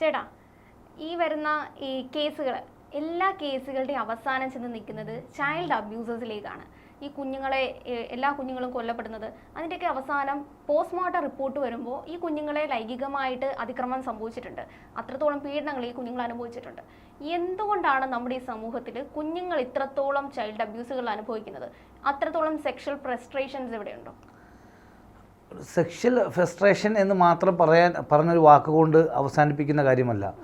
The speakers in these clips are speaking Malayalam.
ചേട്ടാ ഈ വരുന്ന ഈ കേസുകൾ എല്ലാ കേസുകളുടെയും അവസാനം ചെന്ന് നിൽക്കുന്നത് ചൈൽഡ് അബ്യൂസേഴ്സിലേക്കാണ് ഈ കുഞ്ഞുങ്ങളെ എല്ലാ കുഞ്ഞുങ്ങളും കൊല്ലപ്പെടുന്നത്. അതിന്റെയൊക്കെ അവസാനം പോസ്റ്റ്മോർട്ടം റിപ്പോർട്ട് വരുമ്പോൾ ഈ കുഞ്ഞുങ്ങളെ ലൈംഗികമായിട്ട് അതിക്രമം സംഭവിച്ചിട്ടുണ്ട്. അത്രത്തോളം പീഡനങ്ങൾ ഈ കുഞ്ഞുങ്ങൾ അനുഭവിച്ചിട്ടുണ്ട്. എന്തുകൊണ്ടാണ് നമ്മുടെ ഈ സമൂഹത്തിൽ കുഞ്ഞുങ്ങൾ ഇത്രത്തോളം ചൈൽഡ് അബ്യൂസുകൾ അനുഭവിക്കുന്നത്? അത്രത്തോളം സെക്ഷൽ ഫ്രസ്ട്രേഷൻസ് ഇവിടെയുണ്ടോ? സെക്ഷൽ ഫ്രസ്ട്രേഷൻ എന്ന് മാത്രം പറയാൻ പറഞ്ഞൊരു വാക്കുകൊണ്ട് അവസാനിപ്പിക്കുന്ന കാര്യമല്ല.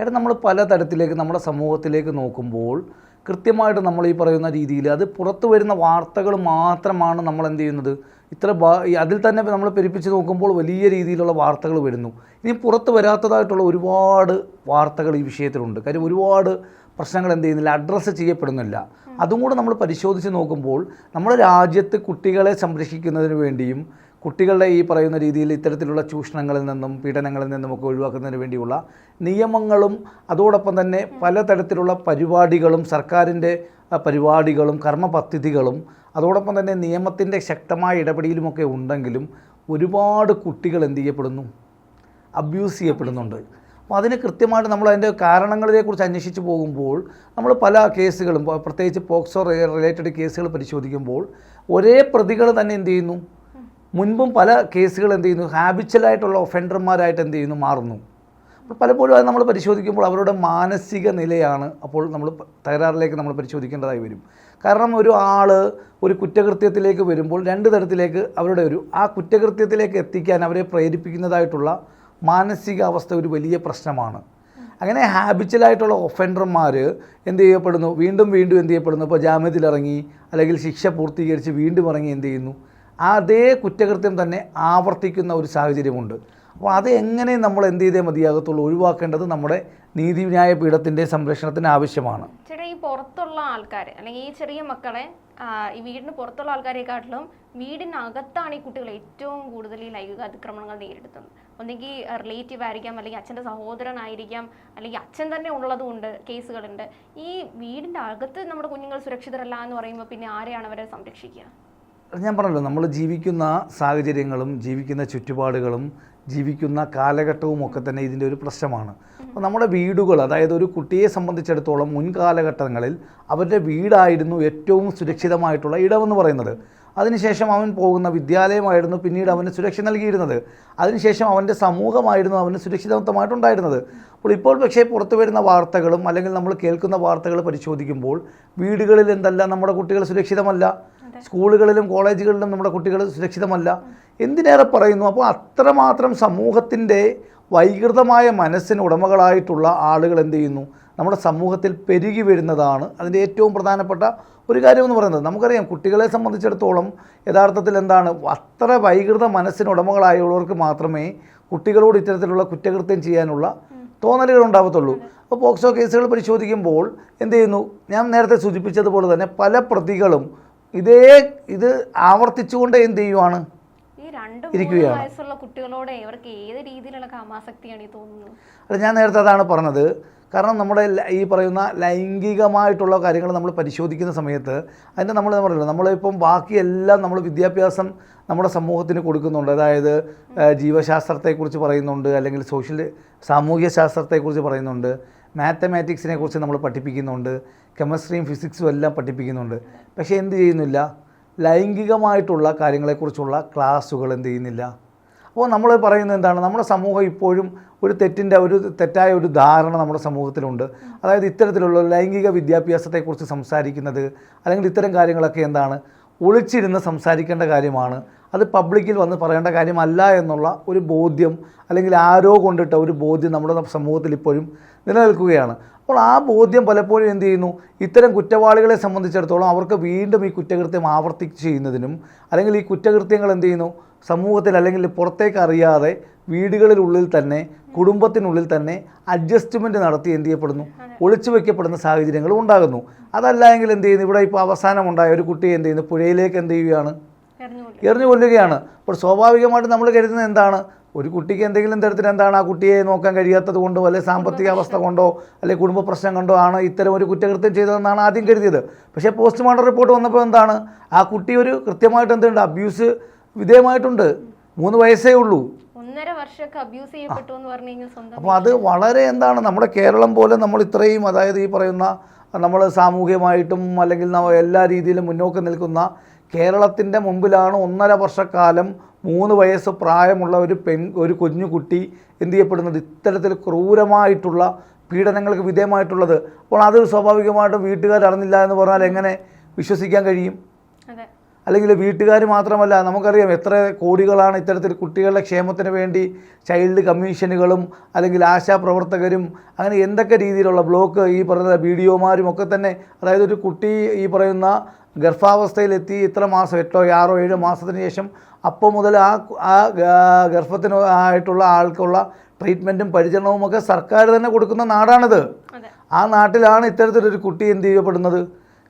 കാരണം നമ്മൾ പല തരത്തിലേക്ക് നമ്മുടെ സമൂഹത്തിലേക്ക് നോക്കുമ്പോൾ കൃത്യമായിട്ട് നമ്മൾ ഈ പറയുന്ന രീതിയിൽ അത് പുറത്തു വരുന്ന വാർത്തകൾ മാത്രമാണ് നമ്മൾ എന്ത് ചെയ്യുന്നത്? ഇത്ര അതിൽ തന്നെ നമ്മൾ പെരുപ്പിച്ച് നോക്കുമ്പോൾ വലിയ രീതിയിലുള്ള വാർത്തകൾ വരുന്നു. ഇനി പുറത്ത് വരാത്തതായിട്ടുള്ള ഒരുപാട് വാർത്തകൾ ഈ വിഷയത്തിലുണ്ട്. കാര്യം ഒരുപാട് പ്രശ്നങ്ങൾ എന്ത് ചെയ്യുന്നില്ല അഡ്രസ്സ് ചെയ്യപ്പെടുന്നില്ല. അതും കൂടെ നമ്മൾ പരിശോധിച്ച് നോക്കുമ്പോൾ നമ്മുടെ രാജ്യത്ത് കുട്ടികളെ സംരക്ഷിക്കുന്നതിന് വേണ്ടിയും കുട്ടികളുടെ ഈ പറയുന്ന രീതിയിൽ ഇത്തരത്തിലുള്ള ചൂഷണങ്ങളിൽ നിന്നും പീഡനങ്ങളിൽ നിന്നും ഒക്കെ ഒഴിവാക്കുന്നതിന് വേണ്ടിയുള്ള നിയമങ്ങളും അതോടൊപ്പം തന്നെ പലതരത്തിലുള്ള പരിപാടികളും സർക്കാരിന്റെ പരിപാടികളും കർമ്മ പദ്ധതികളും അതോടൊപ്പം തന്നെ നിയമത്തിന്റെ ശക്തമായ ഇടപെടലുമൊക്കെ ഉണ്ടെങ്കിലും ഒരുപാട് കുട്ടികൾ എന്ത് ചെയ്യപ്പെടുന്നു? അബ്യൂസ് ചെയ്യപ്പെടുന്നുണ്ട്. അപ്പോൾ അതിന് കൃത്യമായിട്ട് നമ്മൾ അതിന്റെ കാരണങ്ങളെക്കുറിച്ച് അന്വേഷിച്ച് പോകുമ്പോൾ നമ്മൾ പല കേസുകളും പ്രത്യേകിച്ച് പോക്സോ റിലേറ്റഡ് കേസുകൾ പരിശോധിക്കുമ്പോൾ ഒരേ പ്രതികൾ തന്നെ എന്ത് ചെയ്യുന്നു? മുൻപും പല കേസുകൾ എന്ത് ചെയ്യുന്നു? ഹാബിച്വലായിട്ടുള്ള ഒഫൻഡർമാരായിട്ട് എന്ത് ചെയ്യുന്നു? മാറുന്നു. അപ്പോൾ പലപ്പോഴും അത് നമ്മൾ പരിശോധിക്കുമ്പോൾ അവരുടെ മാനസിക നിലയാണ് അപ്പോൾ നമ്മൾ തകരാറിലേക്ക് നമ്മൾ പരിശോധിക്കേണ്ടതായി വരും. കാരണം ഒരു ആൾ ഒരു കുറ്റകൃത്യത്തിലേക്ക് വരുമ്പോൾ രണ്ട് തരത്തിലേക്ക് അവരുടെ ഒരു ആ കുറ്റകൃത്യത്തിലേക്ക് എത്തിക്കാൻ അവരെ പ്രേരിപ്പിക്കുന്നതായിട്ടുള്ള മാനസികാവസ്ഥ ഒരു വലിയ പ്രശ്നമാണ്. അങ്ങനെ ഹാബിച്വലായിട്ടുള്ള ഒഫൻഡർമാർ എന്ത് ചെയ്യപ്പെടുന്നു? വീണ്ടും വീണ്ടും എന്ത് ചെയ്യപ്പെടുന്നു? ഇപ്പോൾ ജാമ്യത്തിലിറങ്ങി അല്ലെങ്കിൽ ശിക്ഷ പൂർത്തീകരിച്ച് വീണ്ടും ഇറങ്ങി എന്ത് ചെയ്യുന്നു? അതേ കുറ്റകൃത്യം തന്നെ ആവർത്തിക്കുന്ന ഒരു സാഹചര്യമുണ്ട്. അപ്പോൾ അത് എങ്ങനെ നമ്മൾ എന്ത് ചെയ്തേ മതിയാകത്തുള്ളൂ? ഒഴിവാക്കേണ്ടത് നമ്മുടെ നീതിന്യായ പീഠത്തിന്റെ സംരക്ഷണത്തിന് ആവശ്യമാണ്. ചേട്ടാ ഈ പുറത്തുള്ള ആൾക്കാർ അല്ലെങ്കിൽ ഈ ചെറിയ മക്കളെ ഈ വീടിന് പുറത്തുള്ള ആൾക്കാരെക്കാട്ടിലും വീടിനകത്താണ് ഈ കുട്ടികൾ ഏറ്റവും കൂടുതൽ ഈ ലൈംഗിക അതിക്രമണങ്ങൾ നേരിടുന്നത്. ഒന്നെങ്കിൽ റിലേറ്റീവ് ആയിരിക്കാം അല്ലെങ്കിൽ അച്ഛന്റെ സഹോദരനായിരിക്കാം അല്ലെങ്കിൽ അച്ഛൻ തന്നെ ഉള്ളതുകൊണ്ട് കേസുകളുണ്ട്. ഈ വീടിന്റെ അകത്ത് നമ്മുടെ കുഞ്ഞുങ്ങൾ സുരക്ഷിതരല്ല എന്ന് പറയുമ്പോൾ പിന്നെ ആരെയാണ് അവരെ സംരക്ഷിക്കുക? ഞാൻ പറഞ്ഞല്ലോ നമ്മൾ ജീവിക്കുന്ന സാഹചര്യങ്ങളും ജീവിക്കുന്ന ചുറ്റുപാടുകളും ജീവിക്കുന്ന കാലഘട്ടവും ഒക്കെ തന്നെ ഇതിന്റെ ഒരു പ്രശ്നമാണ്. അപ്പോൾ നമ്മുടെ വീടുകൾ അതായത് ഒരു കുട്ടിയെ സംബന്ധിച്ചിടത്തോളം മുൻകാലഘട്ടങ്ങളിൽ അവരുടെ വീടായിരുന്നു ഏറ്റവും സുരക്ഷിതമായിട്ടുള്ള ഇടമെന്ന് പറയുന്നത്. അതിനുശേഷം അവൻ പോകുന്ന വിദ്യാലയമായിരുന്നു പിന്നീട് അവന് സുരക്ഷ നൽകിയിരുന്നത്. അതിനുശേഷം അവന്റെ സമൂഹമായിരുന്നു അവന് സുരക്ഷിതത്വമായിട്ടുണ്ടായിരുന്നത്. അപ്പോൾ ഇപ്പോൾ പക്ഷേ പുറത്തു വരുന്ന വാർത്തകളും അല്ലെങ്കിൽ നമ്മൾ കേൾക്കുന്ന വാർത്തകൾ പരിശോധിക്കുമ്പോൾ വീടുകളിൽ എന്തല്ല നമ്മുടെ കുട്ടികൾ സുരക്ഷിതമല്ല സ്കൂളുകളിലും കോളേജുകളിലും നമ്മുടെ കുട്ടികൾ സുരക്ഷിതമല്ല എന്തിനേറെ പറയുന്നു? അപ്പോൾ അത്രമാത്രം സമൂഹത്തിന്റെ വൈകൃതമായ മനസ്സിന് ഉടമകളായിട്ടുള്ള ആളുകൾ എന്ത് ചെയ്യുന്നു? നമ്മുടെ സമൂഹത്തിൽ പെരുകി വരുന്നതാണ് അതിന്റെ ഏറ്റവും പ്രധാനപ്പെട്ട ഒരു കാര്യമെന്ന് പറയുന്നത്. നമുക്കറിയാം കുട്ടികളെ സംബന്ധിച്ചിടത്തോളം യഥാർത്ഥത്തിൽ എന്താണ് അത്ര വൈകൃത മനസ്സിന് ഉടമകളായുള്ളവർക്ക് മാത്രമേ കുട്ടികളോട് ഇത്തരത്തിലുള്ള കുറ്റകൃത്യം ചെയ്യാനുള്ള തോന്നലുകൾ ഉണ്ടാവത്തുള്ളൂ. അപ്പോൾ പോക്സോ കേസുകൾ പരിശോധിക്കുമ്പോൾ എന്ത് ചെയ്യുന്നു? ഞാൻ നേരത്തെ സൂചിപ്പിച്ചതുപോലെ തന്നെ പല പ്രതികളും ഇതേ ഇത് ആവർത്തിച്ചുകൊണ്ട് എന്ത് ചെയ്യുവാണ്? ഇരിക്കുകയാണ്. വയസ്സുള്ള കുട്ടികളോട് ഇവർക്ക് ഏത് രീതിയിലുള്ള കാമാസക്തിയാണ് ഈ തോന്നുന്നത്? അല്ല ഞാൻ നേരത്തെ അതാണ് പറഞ്ഞത്. കാരണം നമ്മുടെ ഈ പറയുന്ന ലൈംഗികമായിട്ടുള്ള കാര്യങ്ങൾ നമ്മൾ പരിശോധിക്കുന്ന സമയത്ത് അതിന്റെ നമ്മൾ പറയല്ലോ നമ്മളിപ്പം ബാക്കിയെല്ലാം നമ്മൾ വിദ്യാഭ്യാസം നമ്മുടെ സമൂഹത്തിന് കൊടുക്കുന്നുണ്ട്. അതായത് ജീവശാസ്ത്രത്തെക്കുറിച്ച് പറയുന്നുണ്ട് അല്ലെങ്കിൽ സോഷ്യൽ സാമൂഹ്യ ശാസ്ത്രത്തെക്കുറിച്ച് പറയുന്നുണ്ട് മാത്തമാറ്റിക്സിനെ കുറിച്ച് നമ്മൾ പഠിപ്പിക്കുന്നുണ്ട് കെമിസ്ട്രിയും ഫിസിക്സും എല്ലാം പഠിപ്പിക്കുന്നുണ്ട്. പക്ഷേ എന്ത് ചെയ്യുന്നില്ല? ലൈംഗികമായിട്ടുള്ള കാര്യങ്ങളെക്കുറിച്ചുള്ള ക്ലാസ്സുകൾ എന്ത് ചെയ്യുന്നില്ല? അപ്പോൾ നമ്മൾ പറയുന്നത് എന്താണ്? നമ്മുടെ സമൂഹം ഇപ്പോഴും ഒരു തെറ്റിന്റെ ഒരു തെറ്റായ ഒരു ധാരണ നമ്മുടെ സമൂഹത്തിലുണ്ട്. അതായത് ഇത്തരത്തിലുള്ള ലൈംഗിക വിദ്യാഭ്യാസത്തെക്കുറിച്ച് സംസാരിക്കുന്നത് അല്ലെങ്കിൽ ഇത്തരം കാര്യങ്ങളൊക്കെ എന്താണ്? ഒളിച്ചിരുന്ന് സംസാരിക്കേണ്ട കാര്യമാണ്. അത് പബ്ലിക്കിൽ വന്ന് പറയേണ്ട കാര്യമല്ല എന്നുള്ള ഒരു ബോധ്യം അല്ലെങ്കിൽ ആരോ കൊണ്ടിട്ട ഒരു ബോധ്യം നമ്മുടെ സമൂഹത്തിൽ ഇപ്പോഴും നിലനിൽക്കുകയാണ്. അപ്പോൾ ആ ബോധ്യം പലപ്പോഴും എന്ത് ചെയ്യുന്നു? ഇത്തരം കുറ്റവാളികളെ സംബന്ധിച്ചിടത്തോളം അവർക്ക് വീണ്ടും ഈ കുറ്റകൃത്യം ആവർത്തിച്ച് ചെയ്യുന്നതിനും അല്ലെങ്കിൽ ഈ കുറ്റകൃത്യങ്ങൾ എന്ത് ചെയ്യുന്നു? സമൂഹത്തിൽ അല്ലെങ്കിൽ പുറത്തേക്ക് അറിയാതെ വീടുകളിലുള്ളിൽ തന്നെ കുടുംബത്തിനുള്ളിൽ തന്നെ അഡ്ജസ്റ്റ്മെന്റ് നടത്തി എന്ത് ചെയ്യപ്പെടുന്നു? ഒളിച്ചു വയ്ക്കപ്പെടുന്ന സാഹചര്യങ്ങളും ഉണ്ടാകുന്നു. അതല്ല എങ്കിൽ എന്ത് ചെയ്യുന്നു? ഇവിടെ ഇപ്പോൾ അവസാനം ഉണ്ടായ ഒരു കുട്ടിയെ എന്ത് ചെയ്യുന്നു? പുഴയിലേക്ക് എന്ത് ചെയ്യുകയാണ്? എറിഞ്ഞു കൊല്ലുകയാണ് അപ്പോൾ സ്വാഭാവികമായിട്ട് നമ്മൾ കരുതുന്നത് എന്താണ്? ഒരു കുട്ടിക്ക് എന്തെങ്കിലും തരത്തിൽ എന്താണ് ആ കുട്ടിയെ നോക്കാൻ കഴിയാത്തത് കൊണ്ടോ അല്ലെങ്കിൽ സാമ്പത്തിക അവസ്ഥ കൊണ്ടോ അല്ലെങ്കിൽ കുടുംബ പ്രശ്നം കൊണ്ടോ ആണ് ഇത്തരം ഒരു കുറ്റകൃത്യം ചെയ്തതെന്നാണ് ആദ്യം കരുതിയത്. പക്ഷേ പോസ്റ്റ്മോർട്ടം റിപ്പോർട്ട് വന്നപ്പോൾ എന്താണ്? ആ കുട്ടി ഒരു കൃത്യമായിട്ട് എന്തുണ്ട്? അബ്യൂസ് വിധേയമായിട്ടുണ്ട്. മൂന്ന് വയസ്സേ ഉള്ളൂ. അപ്പോൾ അത് വളരെ എന്താണ് നമ്മുടെ കേരളം പോലെ നമ്മൾ ഇത്രയും അതായത് ഈ പറയുന്ന നമ്മൾ സാമൂഹികമായിട്ടും അല്ലെങ്കിൽ എല്ലാ രീതിയിലും മുന്നോക്കം നിൽക്കുന്ന കേരളത്തിന്റെ മുമ്പിലാണ് ഒന്നര വർഷക്കാലം മൂന്ന് വയസ്സ് പ്രായമുള്ള ഒരു പെൺ ഒരു കുഞ്ഞു കുട്ടി എന്ത് ചെയ്യപ്പെടുന്നത്? ഇത്തരത്തിൽ ക്രൂരമായിട്ടുള്ള പീഡനങ്ങൾക്ക് വിധേയമായിട്ടുള്ളത്. അപ്പോൾ അത് സ്വാഭാവികമായിട്ടും വീട്ടുകാർ അറിഞ്ഞില്ല എന്ന് പറഞ്ഞാൽ എങ്ങനെ വിശ്വസിക്കാൻ കഴിയും? അല്ലെങ്കിൽ വീട്ടുകാർ മാത്രമല്ല നമുക്കറിയാം എത്ര കോടികളാണ് ഇത്തരത്തിൽ കുട്ടികളുടെ ക്ഷേമത്തിന് വേണ്ടി ചൈൽഡ് കമ്മീഷനുകളും അല്ലെങ്കിൽ ആശാപ്രവർത്തകരും അങ്ങനെ എന്തൊക്കെ രീതിയിലുള്ള ബ്ലോക്ക് ഈ പറയുന്ന ബി ഡി ഒമാരും ഒക്കെ തന്നെ അതായത് ഒരു കുട്ടി ഈ പറയുന്ന ഗർഭാവസ്ഥയിലെത്തി ഇത്ര മാസം എട്ടോ ആറോ ഏഴോ മാസത്തിന് ശേഷം അപ്പോൾ മുതൽ ആ ആ ഗർഭത്തിന് ആയിട്ടുള്ള ആൾക്കുള്ള ട്രീറ്റ്മെന്റും പരിചരണവും ഒക്കെ സർക്കാർ തന്നെ കൊടുക്കുന്ന നാടാണിത്. ആ നാട്ടിലാണ് ഇത്തരത്തിലൊരു കുട്ടി എന്ത് ചെയ്യപ്പെടുന്നത്?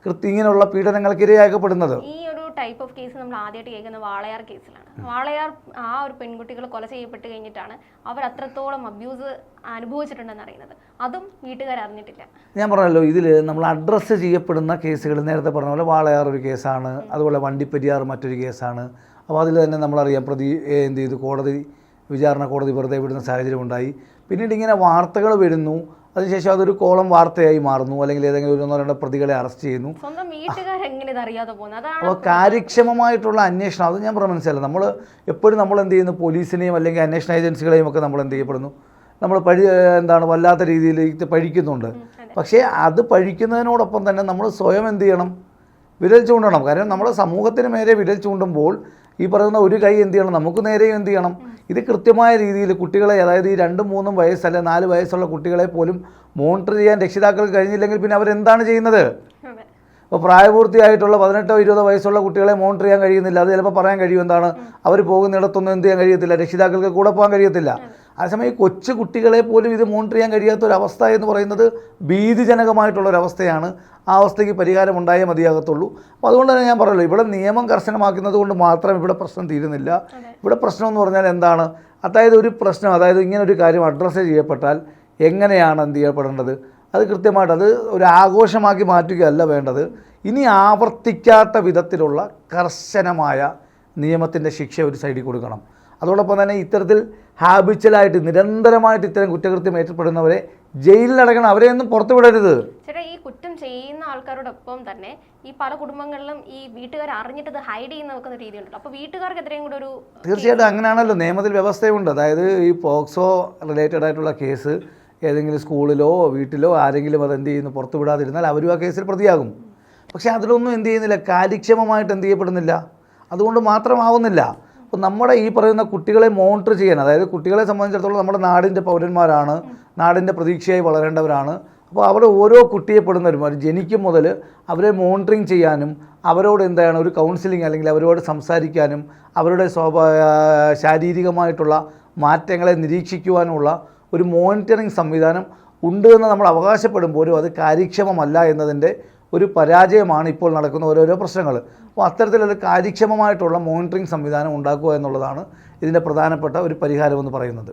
കൃത്യ ഇങ്ങനെയുള്ള പീഡനങ്ങൾക്ക് ഇരയാക്കപ്പെടുന്നത് ഈ ഒരു ടൈപ്പ് ഓഫ് കേസ് നമ്മൾ ആദ്യമായിട്ട് കേൾക്കുന്നത് വാളയാർ കേസിലാണ്. വാളയാർ ആ ഒരു പെൺകുട്ടികൾ കൊല ചെയ്യപ്പെട്ട് കഴിഞ്ഞിട്ടാണ് അവർ അത്രത്തോളം അബ്യൂസ് അനുഭവിച്ചിട്ടുണ്ടെന്ന് അറിയുന്നത്. അതും വീട്ടുകാർ അറിഞ്ഞിട്ടില്ല. ഞാൻ പറഞ്ഞല്ലോ ഇതിൽ നമ്മൾ അഡ്രസ്സ് ചെയ്യപ്പെടുന്ന കേസുകൾ നേരത്തെ പറഞ്ഞ പോലെ വാളയാർ ഒരു കേസാണ് അതുപോലെ വണ്ടിപ്പെരിയാർ മറ്റൊരു കേസാണ്. അപ്പോൾ അതിൽ തന്നെ നമ്മളറിയാം പ്രതി എന്ത് ചെയ്തു? കോടതി വിചാരണ കോടതി വെറുതെ വിടുന്ന സാഹചര്യം ഉണ്ടായി പിന്നീട് ഇങ്ങനെ വാർത്തകൾ വരുന്നു. അതിനുശേഷം അതൊരു കോളം വാർത്തയായി മാറുന്നു. അല്ലെങ്കിൽ ഏതെങ്കിലും ഒരു ഒന്നോ രണ്ടോ പ്രതികളെ അറസ്റ്റ് ചെയ്യുന്നു. അപ്പോൾ കാര്യക്ഷമമായിട്ടുള്ള അന്വേഷണം. അത് ഞാൻ പറഞ്ഞ മനസ്സിലായി നമ്മൾ എപ്പോഴും നമ്മൾ എന്ത് ചെയ്യുന്നു? പോലീസിനെയും അല്ലെങ്കിൽ അന്വേഷണ ഏജൻസികളെയും ഒക്കെ നമ്മൾ എന്ത് ചെയ്യപ്പെടുന്നു? നമ്മൾ പഴി എന്താണ് വല്ലാത്ത രീതിയിലേക്ക് പഴിക്കുന്നുണ്ട് പക്ഷേ അത് പഴിക്കുന്നതിനോടൊപ്പം തന്നെ നമ്മൾ സ്വയം എന്ത് ചെയ്യണം? വിരൽ ചൂണ്ടണം. കാരണം നമ്മുടെ സമൂഹത്തിന് നേരെ വിരൽ ചൂണ്ടുമ്പോൾ ഈ പറയുന്ന ഒരു കൈ എന്ത് ചെയ്യണം? നമുക്ക് നേരെയും എന്ത് ചെയ്യണം? ഇത് കൃത്യമായ രീതിയിൽ കുട്ടികളെ അതായത് ഈ രണ്ടും മൂന്നും വയസ്സല്ല നാല് വയസ്സുള്ള കുട്ടികളെ പോലും മോണിറ്റർ ചെയ്യാൻ രക്ഷിതാക്കൾക്ക് കഴിഞ്ഞില്ലെങ്കിൽ പിന്നെ അവരെന്താണ് ചെയ്യുന്നത്? അപ്പോൾ ഇപ്പോൾ പ്രായപൂർത്തിയായിട്ടുള്ള പതിനെട്ടോ ഇരുപതോ വയസ്സുള്ള കുട്ടികളെ മോണിറ്റർ ചെയ്യാൻ കഴിയുന്നില്ല. അത് ചിലപ്പോൾ പറയാൻ കഴിയും എന്താണ്? അവർ പോകുന്നിടത്തൊന്നും എന്ത് ചെയ്യാൻ കഴിയത്തില്ല. രക്ഷിതാക്കൾക്ക് കൂടെ പോകാൻ കഴിയത്തില്ല. അതേസമയം കൊച്ചു കുട്ടികളെ പോലും ഇത് മോണിറ്റർ ചെയ്യാൻ കഴിയാത്ത ഒരു അവസ്ഥ എന്ന് പറയുന്നത് ഭീതിജനകമായിട്ടുള്ളൊരവസ്ഥയാണ്. ആ അവസ്ഥയ്ക്ക് പരിഹാരം ഉണ്ടായേ മതിയാകത്തുള്ളൂ. അപ്പോൾ അതുകൊണ്ട് തന്നെ ഞാൻ പറയുള്ളൂ ഇവിടെ നിയമം കർശനമാക്കുന്നത് കൊണ്ട് മാത്രം ഇവിടെ പ്രശ്നം തീരുന്നില്ല. ഇവിടെ പ്രശ്നം എന്ന് പറഞ്ഞാൽ എന്താണ്? അതായത് ഒരു പ്രശ്നം അതായത് ഇങ്ങനെ ഒരു കാര്യം അഡ്രസ്സ് ചെയ്യപ്പെട്ടാൽ എങ്ങനെയാണ് എന്ത് ചെയ്യപ്പെടേണ്ടത്? അത് കൃത്യമായിട്ട് അത് ഒരു ആഘോഷമാക്കി മാറ്റുകയല്ല വേണ്ടത്. ഇനി ആവർത്തിക്കാത്ത വിധത്തിലുള്ള കർശനമായ നിയമത്തിന്റെ ശിക്ഷ ഒരു സൈഡിൽ കൊടുക്കണം. അതോടൊപ്പം തന്നെ ഇത്തരത്തിൽ ഹാബിച്വലായിട്ട് നിരന്തരമായിട്ട് ഇത്തരം കുറ്റകൃത്യം ഏറ്റപ്പെടുന്നവരെ ജയിലിലടക്കണം അവരെ ഒന്നും പുറത്തു വിടരുത്. ചേട്ടാ ഈ കുറ്റം ചെയ്യുന്ന ആൾക്കാരോടൊപ്പം തന്നെ ഈ പല കുടുംബങ്ങളിലും ഈ വീട്ടുകാർ അറിഞ്ഞിട്ട് ഹൈഡ് ചെയ്യുന്ന വെക്കുന്ന രീതിയുണ്ടല്ലോ. അപ്പൊ വീട്ടുകാർക്കെതിരെയും കൂടെ ഒരു തീർച്ചയായിട്ടും അങ്ങനെയാണല്ലോ. നിയമത്തിൽ വ്യവസ്ഥയുണ്ട്. അതായത് ഈ പോക്സോ റിലേറ്റഡ് ആയിട്ടുള്ള കേസ് ഏതെങ്കിലും സ്കൂളിലോ വീട്ടിലോ ആരെങ്കിലും അത് എന്ത് ചെയ്യുന്നു പുറത്തു വിടാതിരുന്നാൽ അവരും ആ കേസിൽ പ്രതിയാകും. പക്ഷേ അതിലൊന്നും എന്ത് ചെയ്യുന്നില്ല. കാര്യക്ഷമമായിട്ട് എന്ത് ചെയ്യപ്പെടുന്നില്ല. അതുകൊണ്ട് മാത്രമാവുന്നില്ല. അപ്പോൾ നമ്മുടെ ഈ പറയുന്ന കുട്ടികളെ മോണിറ്റർ ചെയ്യാൻ അതായത് കുട്ടികളെ സംബന്ധിച്ചിടത്തോളം നമ്മുടെ നാടിന്റെ പൗരന്മാരാണ് നാടിന്റെ പ്രതീക്ഷയായി വളരേണ്ടവരാണ്. അപ്പോൾ അവിടെ ഓരോ കുട്ടിയെ പെടുന്നവരും അവർ ജനിക്കും മുതൽ അവരെ മോണിറ്ററിങ് ചെയ്യാനും അവരോട് എന്താണ് ഒരു കൗൺസിലിംഗ് അല്ലെങ്കിൽ അവരോട് സംസാരിക്കാനും അവരുടെ സ്വാഭാ ശാരീരികമായിട്ടുള്ള മാറ്റങ്ങളെ നിരീക്ഷിക്കുവാനുള്ള ഒരു മോണിറ്ററിങ് സംവിധാനം ഉണ്ട് എന്ന് നമ്മൾ അവകാശപ്പെടുമ്പോഴും അത് കാര്യക്ഷമമല്ല എന്നതിന്റെ ഒരു പരാജയമാണ് ഇപ്പോൾ നടക്കുന്ന ഓരോരോ പ്രശ്നങ്ങൾ. അപ്പോൾ അത്തരത്തിലൊരു കാര്യക്ഷമമായിട്ടുള്ള മോണിറ്ററിംഗ് സംവിധാനം ഉണ്ടാക്കുക എന്നുള്ളതാണ് ഇതിന്റെ പ്രധാനപ്പെട്ട ഒരു പരിഹാരമെന്ന് പറയുന്നത്.